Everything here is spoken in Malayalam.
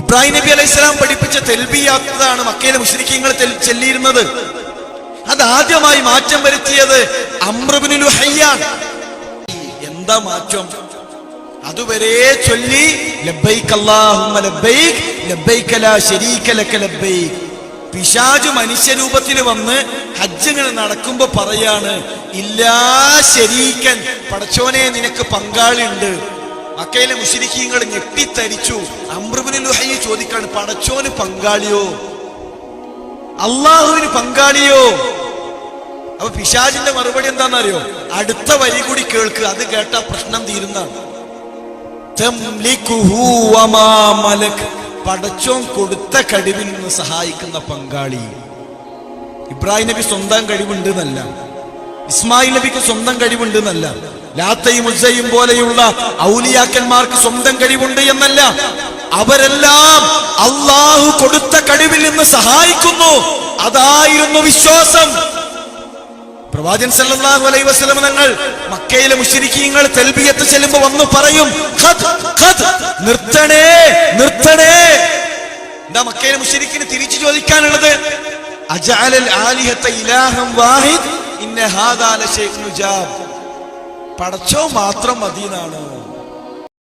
ഇബ്രാഹിം നബി അലൈഹി സ്വലാം പഠിപ്പിച്ച തെൽബിയാത്തതാണ് മക്കയിലെ മുസ്ലിക്കങ്ങൾ ചെല്ലിയിരുന്നത്. അത് ആദ്യമായി മാറ്റം വരുത്തിയത് അമ്രബിനുൽ ഹയ്യാൻ എന്താ മാറ്റം? അതുവരെ ചൊല്ലി ലബ്ബൈക് അല്ലാഹുമ്മ ലബ്ബൈക് പിശാജ് മനുഷ്യരൂപത്തിൽ വന്ന് ഹജ്ജങ്ങൾ നടക്കുമ്പോ പറയാണ് ഇല്ലാ ശരീക്കൻ പടച്ചോനെ നിനക്ക് പങ്കാളിയുണ്ട്. മക്കയിലെ മുഷിരിക്കീങ്ങൾ ഞെട്ടിത്തരിച്ചു. അമ്രുബിന് ലുഹയി ചോദിക്കാണ് പടച്ചോന് പങ്കാളിയോ? അള്ളാഹുവിന് പങ്കാളിയോ? അപ്പൊ പിശാജിന്റെ മറുപടി എന്താണെന്നറിയോ? അടുത്ത വരി കൂടി കേൾക്ക് അത് കേട്ട പ്രശ്നം തീരുന്നതാണ്. പടച്ചോൻ കൊടുത്ത കഴിവിൽ നിന്ന് സഹായിക്കുന്ന പങ്കാളി. ഇബ്രാഹിം നബി സ്വന്തം കഴിവുണ്ട് എന്നല്ല ഇസ്മായിൽ നബിക്ക് സ്വന്തം കഴിവുണ്ട് എന്നല്ല ലാത്തയും ഉസയും പോലെയുള്ള ഔലിയാക്കന്മാർക്ക് സ്വന്തം കഴിവുണ്ട് എന്നല്ല. അവരെല്ലാം അള്ളാഹു കൊടുത്ത കഴിവിൽ നിന്ന് സഹായിക്കുന്നു. അതായിരുന്നു വിശ്വാസം. പ്രവാചൻ സല്ലല്ലാഹു അലൈഹി വസല്ലം തങ്ങൾ മക്കയിലെ മുശ്രിക്കീങ്ങൾ തെൽബിയത്ത് ചെല്ലുമ്പോൾ വന്നു പറയും ഖദ് ഖദ് നിർത്തണേ നിർത്തണേ. എന്താ മക്കയിലെ മുശ്രിക്കിന് തിരിച്ചു ചോദിക്കാനുള്ളത്? അജഅലൽ ആലിഹത ഇലാഹം വാഹിദ് ഇന്നെ ഹാദാ ലശൈഉൻ ഉജാബ് പടച്ചോ മാത്രം മതിയെന്നാണ്.